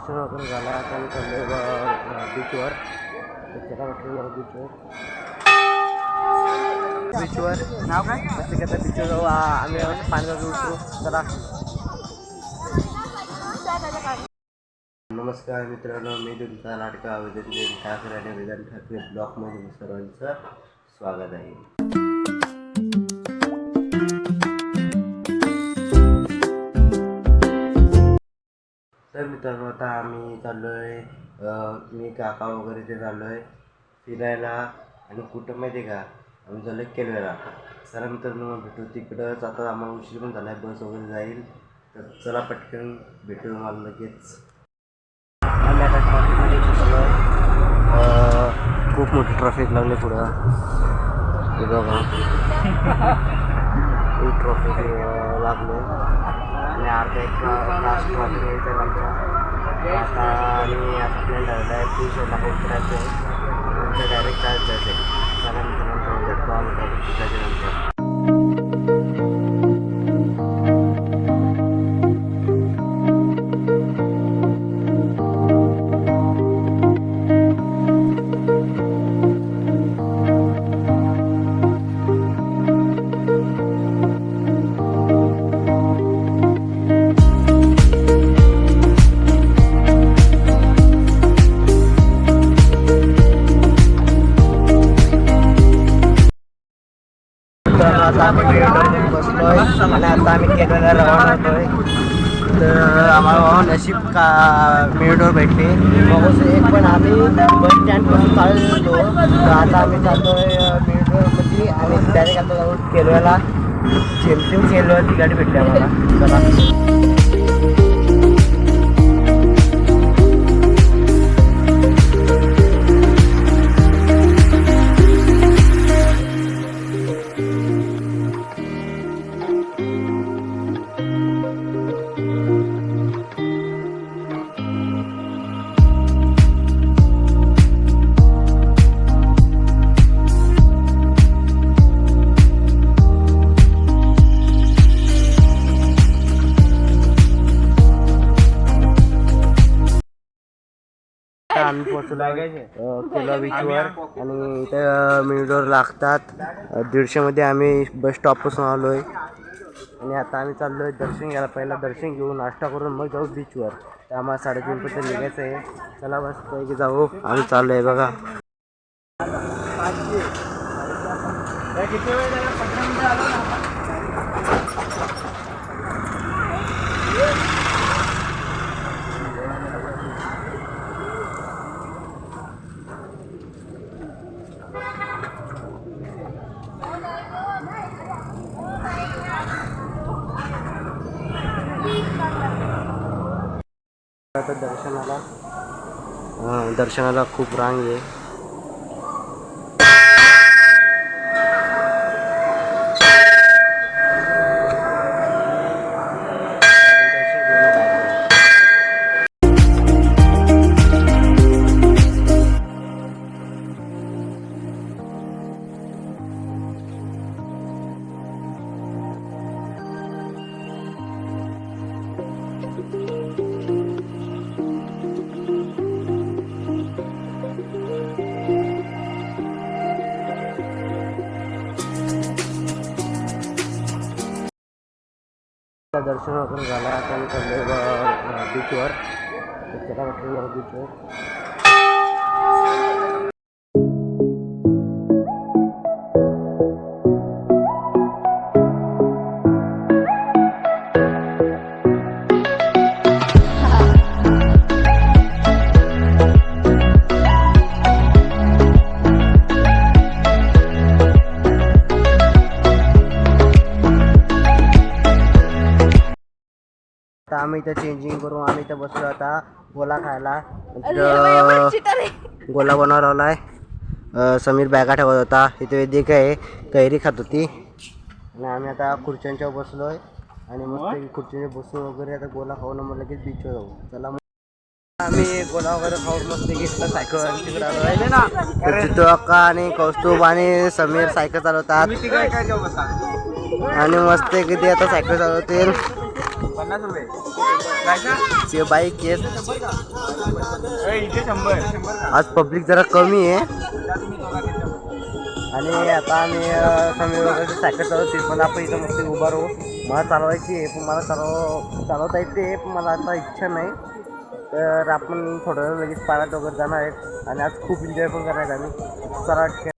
दर्शन वगैरे झालं आता चाललो बीचवर म्हटलं बीचवर बीचवर नाव काय? प्रत्येकाचा बीचवर जाऊ. आम्ही पाण्यात उतरू. चला. नमस्कार मित्रांनो मी तुमचा नाटका आवेदन ठाकरे आणि वेदांत ठाकरे ब्लॉकमध्ये सर्वांचं स्वागत आहे. तर मित्रांनो आता आम्ही चाललो आहे मी काका वगैरे ते चाललो आहे फिरायला. आणि कुठं माहिती आहे का आम्ही चाललो आहे केलवेला चला मित्रांनो भेटू तिकडंच. आता आम्हाला उशीर पण झाला आहे बस वगैरे जाईल. तर चला पटकन भेटू मला लगेच. आम्ही आता ट्रॅफिकमध्ये खूप मोठी ट्रॅफिक लागली पुढं. बघा. खूप ट्रॉफिक लागले आणि अर्धा एक तास ट्रॉफिक यायचं आमच्या आता आम्ही आता प्लॅन ठरवला आहे टू शोला उतरायचं आहे नंतर डायरेक्ट चार्ज जायचं आहे चला मित्रांनो भेटतो आम्ही ट्रॉफिक त्याच्यानंतर तर आता आम्ही ट्रेनमध्ये बसलोय. आणि आता आम्ही केरळला रवाना होतोय तर आम्हाला हो, नशीब का मेळडोर भेटले. मग एक पण आम्ही बस स्टँडपासून होतो तर आता आम्ही चाललोय मेळडोरमध्ये आणि डायरेक्ट आता जाऊ केरळला जेमतेम तिकडे ती गाडी भेटली आम्हाला. चला. आम्ही पोहोचलो अं, केला बीचवर आणि इथं मिनिटवर लागतात. दीडशेमध्ये आम्ही बस स्टॉपपासून आलो आहे आणि आता आम्ही चाललो आहे दर्शन घ्यायला. पहिला दर्शन घेऊन नाश्ता करून मग जाऊ बीचवर तर आम्हाला साडेतीनपर्यंत निघायचं आहे चला बस पैकी जाऊ. आम्ही चाललो आहे बघा आता दर्शनाला अं, दर्शनाला खूप रांग आहे. आता दर्शन वगैरे झालं. आता आम्ही चाललो बीचवर चला म्हटलं बीचवर आम्ही इथं चेंजिंग करून आम्ही इथं बसलो आता. गोला खायला. गोला बनवायला लावलाय. समीर बॅगा ठेवत होता. इथे वेदिका आहे कैरी खात होती. आणि आम्ही आता खुर्च्यांच्यावर बसलोय. आणि मग ते खुर्चीवर बसून वगैरे आता गोला खाऊन मग लगेच बीचवर जाऊ. चला मग. आम्ही गोला वगैरे खाऊन मस्त घेतलं सायकल तिकडे आणि कौस्तुभ आणि समीर सायकल चालवतात. आणि मस्त किती आता सायकल चालवतील. पन्नास रुपये. बाईक येत? आज पब्लिक जरा कमी आहे. आणि आता आम्ही समीर वगैरे सायकल चालवतील. पण आपण इथं मस्त उभा राहू. मला चालवायची आहे पण मला चालव चालवता येते पण मला आता इच्छा नाही. तर आपण थोड्या वेळ लगेच पाण्यात वगैरे जाणार आहेत. आणि आज खूप एन्जॉय पण करणार आहेत आम्ही. चला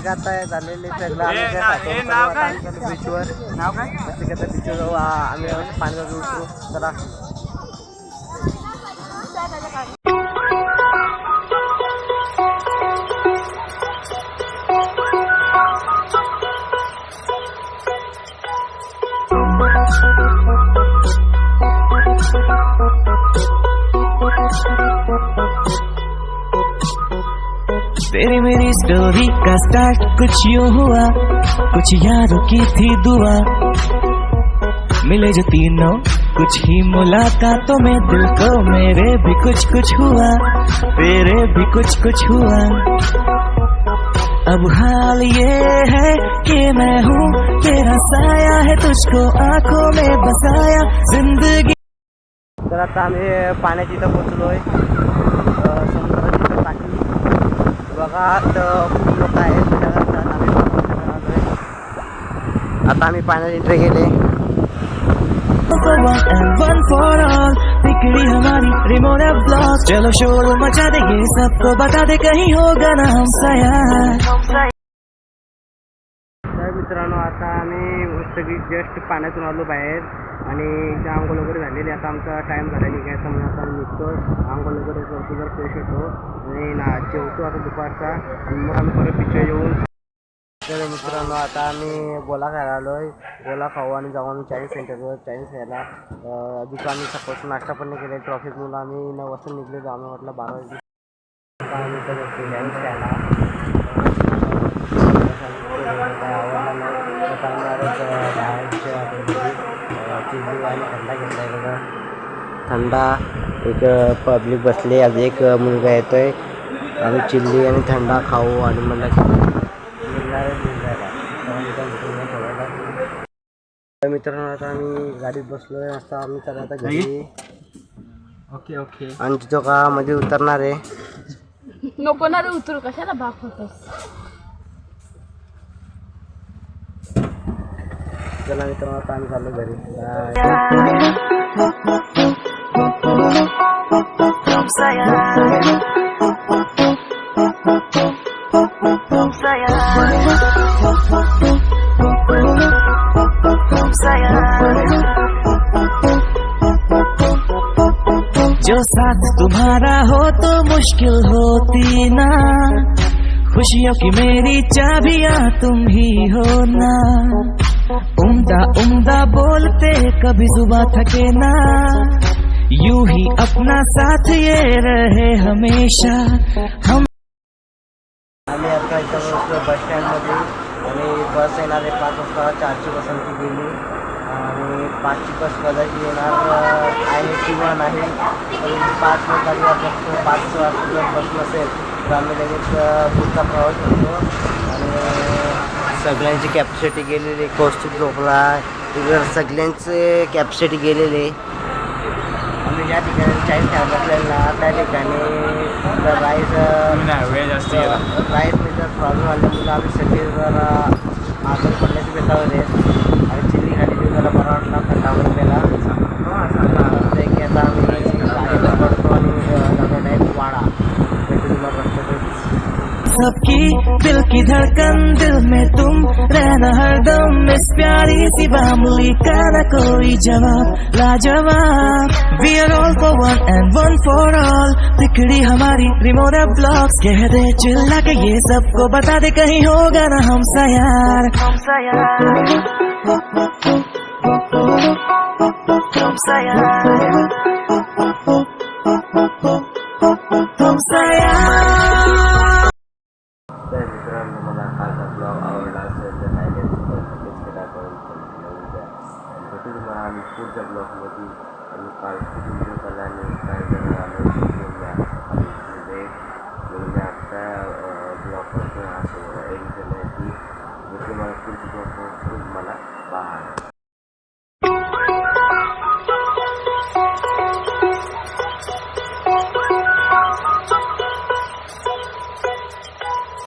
आम्ही मस्त एक आता झालेले सगळं आम्ही? बीचवर नाव काय? मस्त की आता बीचवर आम्ही पाण्यात उतरू चला. मेरी स्टोरी का स्टार्ट कुछ यूँ हुआ, कुछ यारों की थी दुआ। मिले जो तीनों, कुछ ही मुलाकातों में दिल को मेरे भी कुछ कुछ हुआ, तेरे भी कुछ कुछ हुआ। अब हाल ये है कि मैं हूँ, तेरा साया है तुझको आँखों में बसाया, ज़िंदगी। आता आम्ही पाण्याची इथं पोचलोय बघा तर खूप लोक आहेत आता आम्ही पाण्यात एंट्री केले बिगड़ी हमारी रिमोट चलो शोर मचा दे सबको बता दे कहीं होगा ना हम मित्रांनो आता आम्ही सगळी जस्ट पाण्यातून आलो बाहेर. आणि इथे आंघोळ वगैरे झालेली आता आमचा टाईम झाला निघायचा म्हणून आता आम्ही निघतो. आंघोळ वगैरे करतो जर फ्रेश होतो आणि ना जेवतो आता दुपारचा. आणि मग आम्ही परत पिक्चर येऊन तर मित्रांनो आता आम्ही गोला खायला आलो आहे गोला खाऊ आणि जाऊ आम्ही चायनीज सेंटरवर चायनीज खायला अं, आम्ही सकाळचं नाश्ता पण नाही केला. ट्रॉफिकमुळं आम्ही नऊ वाजता निघलेलो आम्ही म्हटलं बारा वाजता आम्ही चायनीज खायला थंडा एक पब्लिक बसले. आज एक मुलगा येतोय. आम्ही चिल्ली आणि थंडा खाऊ आणि तर मित्रांनो आता आम्ही गाडीत बसलोय. आता आम्ही तर आता घरी. Okay okay. आणि तिथं का मध्ये उतरणार आहे. नको ना रे उतरू. कशाला भाग होतोस? चला मित्रांनो आता आम्ही चाललो घरी Bye. खुशियों की मेरी चाबियां तुम ही हो ना। उम्दा उम्दा बोलते कभी जुबा थके ना। यूं ही अपना साथ ये रहे हमेशा। हम आम्ही आता इथं बसलो बस स्टँडमध्ये आणि बस येणार आहे पाच वाजता चारची बस आमची गेली. आणि पाचची बस कदाचित येणार आहे किंवा नाही. पण पाच वाजता बसतो पाच वाजता जर बस नसेल आम्ही लगेच पुढचा प्रवास करतो आणि सगळ्यांची कॅपॅसिटी गेलेली कौस्तुभ झोपला इकडं सगळ्यांचे कॅपॅसिटी गेलेले आम्ही ज्या ठिकाणी चाळीस आपल्याला त्या ठिकाणी राईस वेळ जास्त गेला. राईसमध्ये जर प्रॉब्लेम आल्यामुळे आम्ही सगळे जरा आजारी पडण्याच्या बेतावर आहेत आणि चिल्ली खाली जरा बरा वाटला थंडा वगैरेला असं की आता आम्ही गाडीला पडतो आणि वाडा सबकी दिल की धड़कन दिल में तुम रहना हरदम इस प्यारी सी बामुली का न कोई जवाब, लाजवाब। We are all for one and one for all तिकड़ी हमारी रिमोट ब्लॉक्स। कह दे, चिल्ला के ये सबको बता दे, कहीं होगा ना हमसा यार हमसा यार